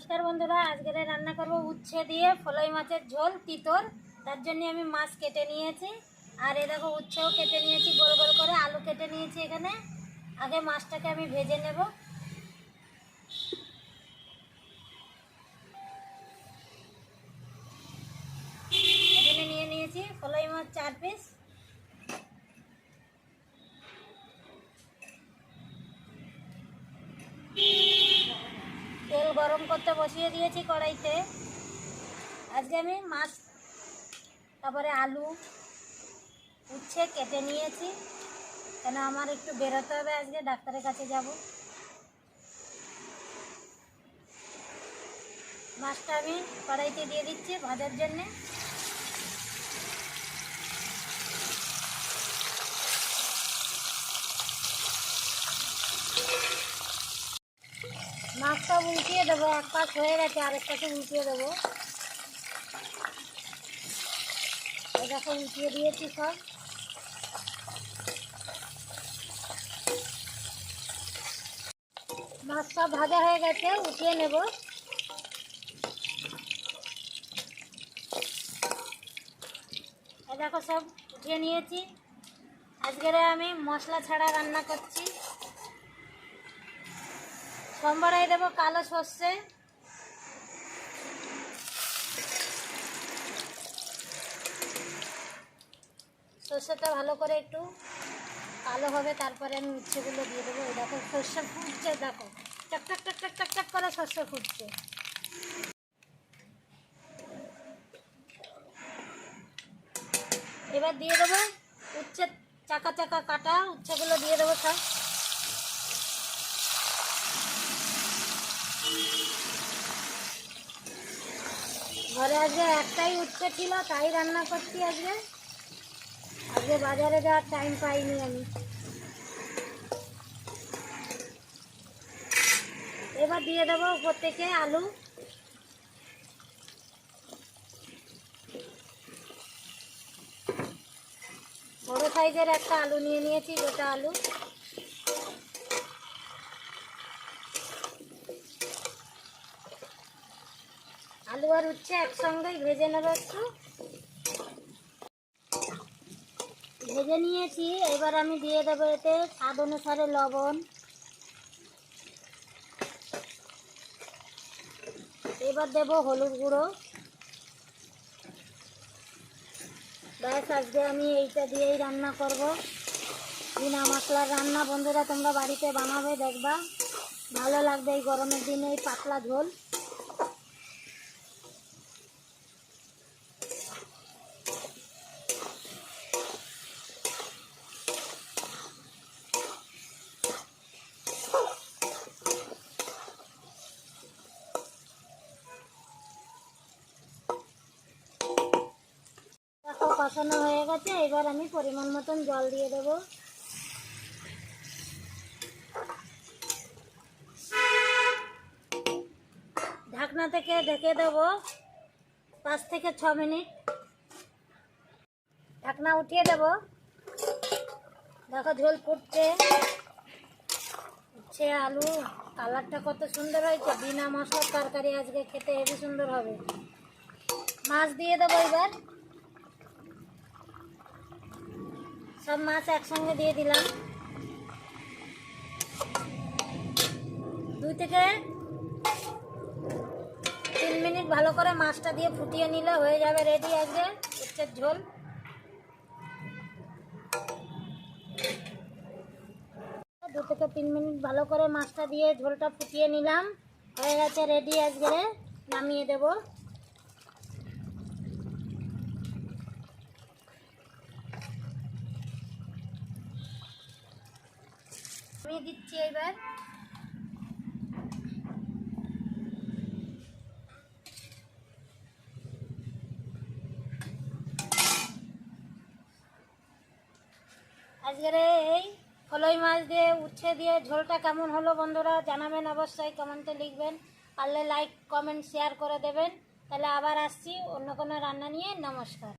নমস্কার বন্ধুরা আজকে রান্না করব উচ্ছে দিয়ে ফলই মাছের ঝোল, তিতর। তার জন্য আমি মাছ কেটে নিয়েছি। আর এ দেখো উচ্ছেও কেটে নিয়েছি, গোল গোল করে আলু কেটে নিয়েছি এখানে। আগে মাছটাকে আমি ভেজে নেব। এখানে নিয়ে নিয়েছি ফলই মাছ চার পিস গরম করতে বসিয়ে দিয়েছি কড়াইতে। আজকে আমি মাছ, তারপরে আলু, উচ্ছে কেটে নিয়েছি। কেন আমার একটু বেরোতে হবে আজকে, ডাক্তারের কাছে যাব। মাছটা আমি কড়াইতে দিয়ে দিচ্ছি ভাজার জন্যে। মাছটা উল্টিয়ে দেবো, এক পাশ হয়ে গেছে আরেক পাশে উল্টিয়ে দেবো। দেখো, উল্টিয়ে দিয়েছি সব। মাছটা ভাজা হয়ে গেছে, উঠিয়ে নেব। দেখো, সব উঠিয়ে নিয়েছি। আজকের আমি মশলা ছাড়া রান্না করছি। সোমবারে দেবো কালো সর্ষে। সর্ষেটা ভালো করে একটু কালো হবে, তারপরে আমি উচ্ছেগুলো দিয়ে দেবো। এই দেখো, সর্ষে ফুটছে, দেখো। টাক টাক টাক করে সর্ষে ফুটছে। এবার দিয়ে দেবো উচ্ছে, চাকা চাকা কাটা, উচ্ছেগুলো দিয়ে দেবো সব। ঘরে আজকে একটাই উচ্ছে ছিল, তাই রান্না করছি আজকে। আজকে বাজারে যাওয়ার টাইম পাইনি আমি। এবার দিয়ে দেবো উপর থেকে আলু। বড় সাইজের একটা আলু নিয়ে নিয়েছি, গোটা আলু। আর উচ্ছে একসঙ্গেই ভেজে নেব একটু। ভেজে নিয়েছি, এবার আমি দিয়ে দেবো এতে স্বাদ অনুসারে লবণ। এবার দেবো হলুদ গুঁড়ো। ব্যাস, আজকে আমি এইটা দিয়েই রান্না করব। বিনা মশলার রান্না, বন্ধুরা, তোমরা বাড়িতে বানাবে, দেখবা। ভালো লাগবে এই গরমের দিনে এই পাতলা ঝোল দেখো কষানো হয়ে গেছে, এবার আমি পরিমাণ মতন জল দিয়ে দেব। ঢাকনা থেকে ঢেকে দেব পাঁচ থেকে ছ মিনিট। ঢাকনা উঠিয়ে দেব। দেখো ঝোল ফুটছে। উচ্ছে, আলু, কালারটা কত সুন্দর হয়েছে। বিনা মশলার তরকারি আজকে খেতে হেবি সুন্দর হবে। মাছ দিয়ে দেবো এবার। সব মাছ একসঙ্গে দিয়ে দিলাম। দুই থেকে তিন মিনিট ভালো করে মাছটা দিয়ে ফুটিয়ে নিলে হয়ে যাবে রেডি আজকে উচ্ছের ঝোল। দু থেকে তিন মিনিট ভালো করে মাছটা দিয়ে ঝোলটা ফুটিয়ে নিলাম। হয়ে গেছে রেডি আজকে নামিয়ে দেবো। আমি দিচ্ছি এবার। আজকের এই ফলই মাছ দিয়ে উচ্ছে দিয়ে ঝোলটা কেমন হলো বন্ধুরা জানাবেন অবশ্যই কমেন্টে লিখবেন। পারলে লাইক কমেন্ট শেয়ার করে দেবেন। তাহলে আবার আসছি অন্য কোনো রান্না নিয়ে। নমস্কার।